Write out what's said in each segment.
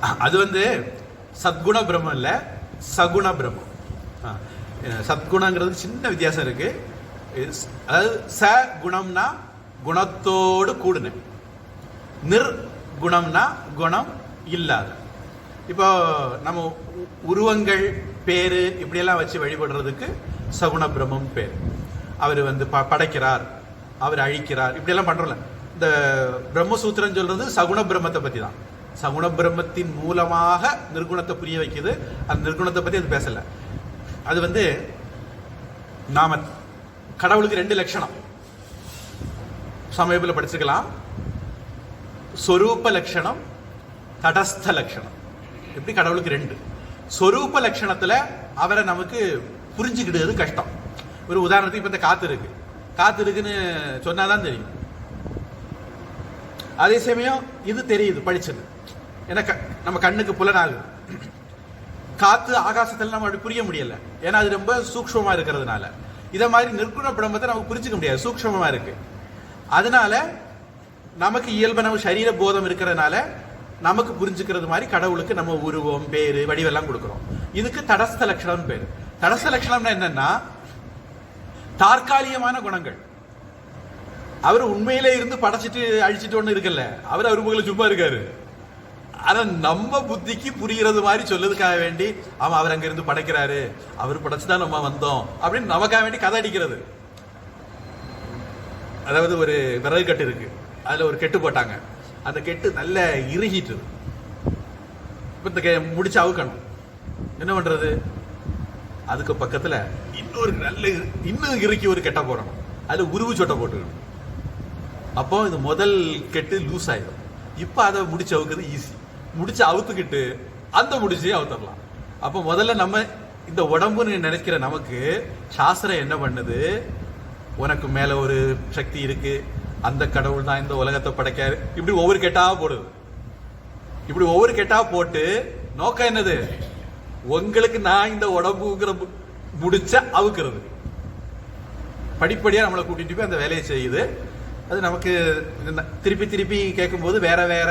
அது வந்து சத்குண பிரம்மம் இல்ல சகுண பிரம்மம். சத்குணங்கிறது சின்ன வித்தியாசம் இருக்கு. அதாவது ச குணம்னா குணத்தோடு கூடுன. நிர் குணம்னா குணம் இல்லாத. இப்போ நம்ம உருவங்கள் பேரு இப்படியெல்லாம் வச்சு வழிபடுறதுக்கு சகுண பிரம்மம் பேர். அவர் வந்து ப- படைக்கிறார் அவர் அழிக்கிறார் இப்படியெல்லாம் பண்றோம்ல. இந்த பிரம்மசூத்திரம் சொல்றது சகுண பிரம்மத்தை பத்தி தான் சகுண பிரம்மத்தின் மூலமாக நிர்குணத்தை புரிய வைக்குது. அந்த நிர்குணத்தை பத்தி அது பேசல. அது வந்து நாம கடவுளுக்கு ரெண்டு லட்சணம். சமயத்தில் படிச்சுக்கலாம் சொரூப லட்சணம் தடஸ்த லட்சணம். எப்படி கடவுளுக்கு ரெண்டு? சொரூப லட்சணத்துல அவரை நமக்கு புரிஞ்சுக்கிடுறது கஷ்டம். ஒரு உதாரணத்துக்கு இப்ப இந்த காத்து இருக்கு. காத்து இருக்குன்னு சொன்னாதான் தெரியும். அதே சமயம் இது தெரியுது படிச்சது. ஏன்னா க- நம்ம கண்ணுக்கு புலனாகுது. காத்து ஆகாசத்தில் நம்ம அப்படி புரிய முடியல. ஏன்னா அது ரொம்ப சூக்ஷ்மமா இருக்கிறதுனால. இதை மாதிரி நிற்குண பிரம்மத்தை நமக்கு புரிஞ்சுக்க முடியாது. சூக்ஷ்மமா இருக்கு. அதனால நமக்கு இயல்பு நம்ம சரீர போதம் இருக்கிறதுனால நமக்கு புரிஞ்சுக்கிறது மாதிரி கடவுளுக்கு நம்ம உருவம் பேரு வடிவெல்லாம் கொடுக்குறோம். இதுக்கு தடஸ்த லட்சணம் பேரு. தடஸ்த லட்சணம்னா என்னன்னா தற்காலிகமான குணங்கள். அவர் உண்மையிலே இருந்து படைச்சிட்டு அழிச்சிட்டு ஒன்று இருக்குல்ல. அவர் அவர் முகல சும்மா இருக்காரு. ஆனா நம்ம புத்திக்கு புரிகிறது மாதிரி சொல்லதுக்காக வேண்டி அவன் அவர் அங்க இருந்து படைக்கிறாரு. அவர் படைச்சுதான் நம்ம வந்தோம். அப்படின்னு நமக்காக வேண்டி கதை அடிக்கிறது. அதாவது ஒரு விறகு கட்டு இருக்கு. அதுல ஒரு கெட்டு போட்டாங்க. அந்த கெட்டு நல்ல இறுகிட்டு இப்ப இந்த முடிச்சு அவுக்கணும். என்ன பண்றது? அதுக்கு பக்கத்துல இன்னொரு நல்ல இன்னும் இறுக்கி ஒரு கெட்ட போடணும். அதுல உருவு சொட்டை போட்டுக்கணும். அப்போ இது முதல் கெட்டு லூஸ் ஆயிடும். இப்போ அதை முடிச்சு அவுக்குறது ஈஸி முடிச்சு அவுத்துக்கிட்டு அந்த முடிச்சையும் அவுத்தரலாம். அப்போ முதல்ல நம்ம இந்த உடம்புன்னு நினைக்கிற நமக்கு சாஸ்திரம் என்ன பண்ணுது? உனக்கு மேல ஒரு சக்தி இருக்கு. அந்த கடவுள் தான் இந்த உலகத்தை படைக்காரு. இப்படி ஒவ்வொரு கெட்டாக போடுது. இப்படி ஒவ்வொரு கெட்டா போட்டு நோக்கம் என்னது? உங்களுக்கு நான் இந்த உடம்புங்கிற முடிச்ச அவுக்கிறது. படிப்படியா நம்மளை கூட்டிட்டு போய் அந்த வேலையை செய்யுது. அது நமக்கு திருப்பி திருப்பி கேட்கும்போது வேற வேற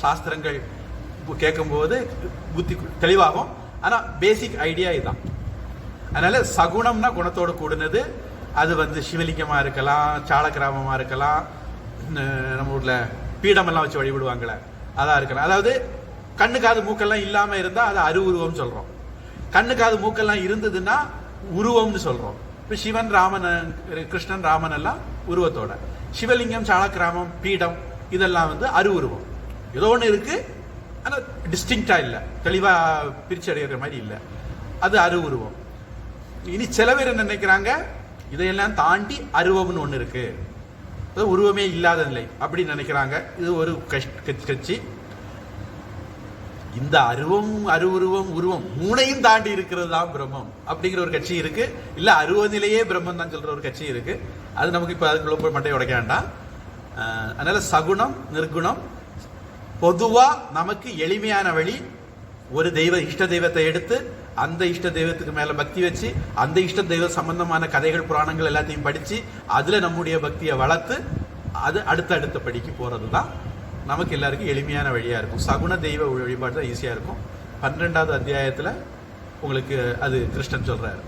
சாஸ்திரங்கள் கேட்கும்போது புத்தி தெளிவாகும். ஆனால் பேசிக் ஐடியா இதுதான் அதனால சகுணம்னா குணத்தோடு கூடினது. அது வந்து சிவலிங்கமாக இருக்கலாம் சாலக்கிராமமாக இருக்கலாம் நம்ம ஊரில் பீடமெல்லாம் வச்சு வழிபடுவாங்களே அதான் இருக்கலாம். அதாவது கண்ணு காது மூக்கெல்லாம் இல்லாமல் இருந்தால் அது அருவுருவம் சொல்கிறோம் கண்ணு காது மூக்கெல்லாம் இருந்ததுன்னா உருவம்னு சொல்கிறோம் இப்போ சிவன் ராமன் கிருஷ்ணன் ராமன் எல்லாம் உருவத்தோட. சிவலிங்கம் சாலக்கிராமம் பீடம் இதெல்லாம் வந்து அருவுருவம். ஏதோ ஒன்று இருக்குது ஆனால் டிஸ்டிங்டா இல்ல. தெளிவா பிரிச்சு அடைகிற மாதிரி இல்ல. அது அருவுருவம் இனி சில பேர் என்ன நினைக்கிறாங்க? இதையெல்லாம் தாண்டி அருவம்னு ஒண்ணு இருக்கு. அது உருவமே இல்லாத நிலை. அப்படின்னு நினைக்கிறாங்க. இது ஒரு கட்சி- இந்த அருவம் அருவுருவம் உருவம் மூனையும் தாண்டி இருக்கிறது தான் பிரம்மம் அப்படிங்கிற ஒரு கட்சி இருக்கு. இல்ல அருவ நிலையே பிரம்மம் தான் சொல்ற ஒரு கட்சி இருக்கு. அது நமக்கு இப்ப அதுக்குள்ள போய் மட்டையை உடைக்க வேண்டாம். அதனால சகுணம் நிர்குணம் பொதுவா நமக்கு எளிமையான வழி ஒரு தெய்வ இஷ்ட தெய்வத்தை எடுத்து அந்த இஷ்ட தெய்வத்துக்கு மேல பக்தி வச்சு அந்த இஷ்ட தெய்வ சம்பந்தமான கதைகள் புராணங்கள் எல்லாத்தையும் படிச்சு அதுல நம்முடைய பக்தியை வளர்த்து அது அடுத்த அடுத்த படிக்கு போகிறது தான் நமக்கு எல்லாருக்கும் எளிமையான வழியா இருக்கும். சகுன தெய்வ வழிபாடு தான் ஈஸியா இருக்கும். பன்னிரெண்டாவது அத்தியாயத்துல உங்களுக்கு அது கிருஷ்ணன் சொல்றாரு.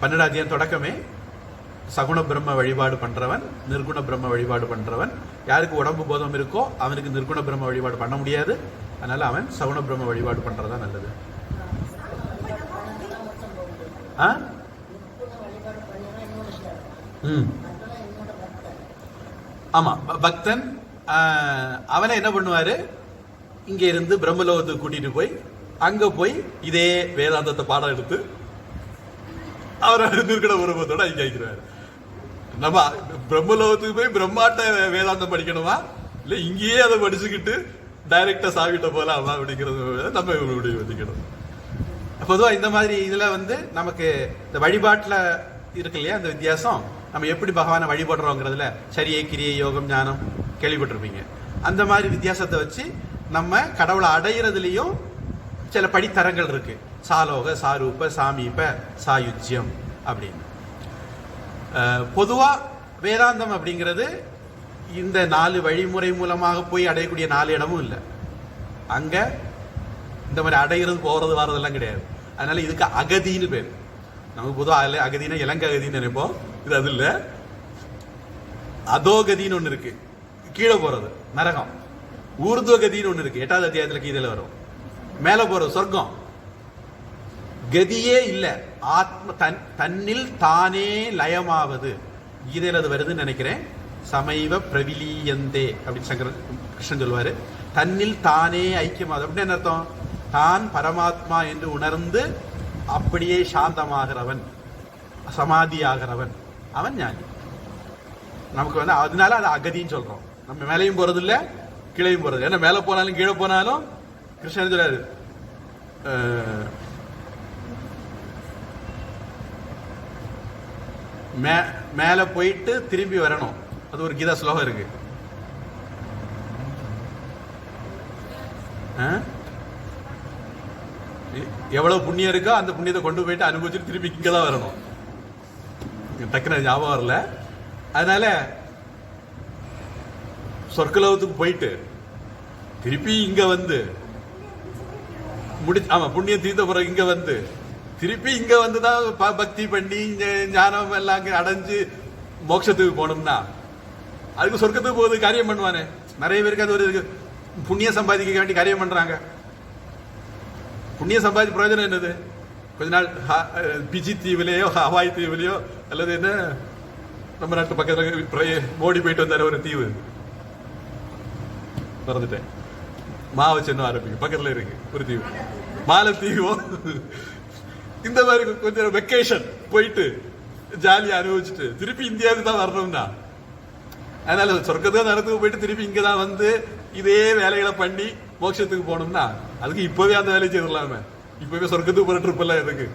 பன்னெண்டாவது அத்தியாயம் தொடக்கமே சகுண பிரம்ம வழிபாடு பண்றவன் நிர்குண பிரம்ம வழிபாடு பண்றவன் யாருக்கு உடம்பு போதம் இருக்கோ அவனுக்கு நிர்குண பிரம்ம வழிபாடு பண்ண முடியாது அதனால அவன் சவுண பிரம்ம வழிபாடு பண்றதா நல்லது ஆ? ம். ஆமா பக்தன் அவனை என்ன பண்ணுவாரு இங்க இருந்து பிரம்மலோகத்துக்கு கூட்டிட்டு போய் அங்க போய் இதே வேதாந்தத்தை பாடம் எடுத்து அவர் நிற்கிற உருவத்தோட அங்கே வைக்கிறாரு நம்ம பிரம்மலோகத்துக்கு போய் பிரம்மாட்ட வேதாந்தம் படிக்கணுமா? இல்ல இங்கேயே அதை படிச்சுக்கிட்டு டைரக்டா சாவிட்ட போலாமா அப்படிங்கிறது நம்ம இவங்களுடைய வச்சுக்கணும் பொதுவா இந்த மாதிரி இதுல வந்து நமக்கு இந்த வழிபாட்டுல இருக்கு இல்லையா அந்த வித்தியாசம்? நம்ம எப்படி பகவானை வழிபடுறோங்கிறதுல சரியை கிரியை யோகம் ஞானம் கேள்விப்பட்டிருப்பீங்க. அந்த மாதிரி வித்தியாசத்தை வச்சு நம்ம கடவுளை அடையிறதுலயும் சில படித்தரங்கள் இருக்கு. சாலோக சாரூப சாமீப சாயுஜ்யம் அப்படின்னு. பொதுவாக வேதாந்தம் அப்படிங்கிறது இந்த நாலு வழிமுறை மூலமாக போய் அடையக்கூடிய நாலு இடமும் இல்லை. அங்கே இந்த மாதிரி அடையிறது போகிறது வர்றதெல்லாம் கிடையாது. அதனால இதுக்கு அகதின்னு பேர். நமக்கு பொதுவாக அகதினா இலங்கை அகதின்னு நினைப்போம். இது அது இல்லை. அதோகதின்னு ஒன்று இருக்கு. கீழே போகிறது நரகம். ஊர்துவகதின்னு ஒன்று இருக்கு. எட்டாவது அத்தியாயத்தில் கீதையில் வரும். மேலே போகிறது சொர்க்கம். கதியே இல்லை. ஆத்ம தன் தன்னில் தானே லயமாவது. கீதையில் அது வருதுன்னு நினைக்கிறேன். சமைவ பிரவிலியந்தே அப்படின்னு சங்கர கிருஷ்ணன் சொல்லுவார். தன்னில் தானே ஐக்கியமாவது. அப்படின்னு என்ன அர்த்தம்? தான் பரமாத்மா என்று உணர்ந்து அப்படியே சாந்தமாகிறவன் சமாதியாகிறவன். அவன் ஞானி. நமக்கு வந்து அதனால அது அகதின்னு சொல்றோம். நம்ம மேலையும் போறது இல்ல கீழையும் போறது ஏன்னா மேல போனாலும் கீழே போனாலும் கிருஷ்ணன் சொல்றாரு? மே- மேல போயிட்டு திரும்பி வரணும். அது ஒரு கீதா ஸ்லோகம் இருக்கு. ஆ? எவ்வளவு புண்ணியம் இருக்கோ அந்த புண்ணியத்தை கொண்டு போயிட்டு அனுபவிச்சுட்டு திருப்பி இங்கே தான் வரணும். டக்குனு ஞாபகம் வரல. அதனால சொர்க்கலோகத்துக்கு போயிட்டு திருப்பி இங்க வந்து முடி ஆமா புண்ணியம் தீர்த்த பிறகு இங்க வந்து திருப்பி இங்க வந்துதான் ப- பக்தி பண்ணி இங்க ஞானம் எல்லாம் அங்க அடைஞ்சு மோட்சத்துக்கு போனோம்னா அதுக்கு சொர்க்கத்துக்கு போகுது காரியம் பண்ணுவானே. நிறைய பேருக்கு அது ஒரு புண்ணிய சம்பாதிக்க வேண்டி காரியம் பண்றாங்க. புண்ணிய சம்பாதி பிரயோஜனம் என்னது? கொஞ்ச நாள் பிஜி தீவிலையோ ஹவாய் தீவிலையோ அல்லது என்ன? நம்ம நாட்டு பக்கத்துல மோடி போயிட்டு வந்தாரு ஒரு தீவு. மறந்துட்டேன். மாவை சென்னும் ஆரம்பிக்கும். பக்கத்துல இருக்கு. ஒரு தீவு. மாலத்தீவோ இந்த மாதிரி கொஞ்சம் வெக்கேஷன் போயிட்டு ஜாலியா அனுபவிச்சுட்டு திருப்பி இந்தியாவுக்கு தான் வரணும்னா. அதனால சொர்க்கத்துக்கு நடத்துக்கு போயிட்டு திருப்பி இங்க தான் வந்து இதே வேலைகளை பண்ணி மோட்சத்துக்கு போனோம்னா அதுக்கு இப்பவே அந்த வேலையை செய்திடலாமே. இப்பவே சொர்க்கத்துக்கு போற ட்ரிப் எல்லாம் எதுக்கு?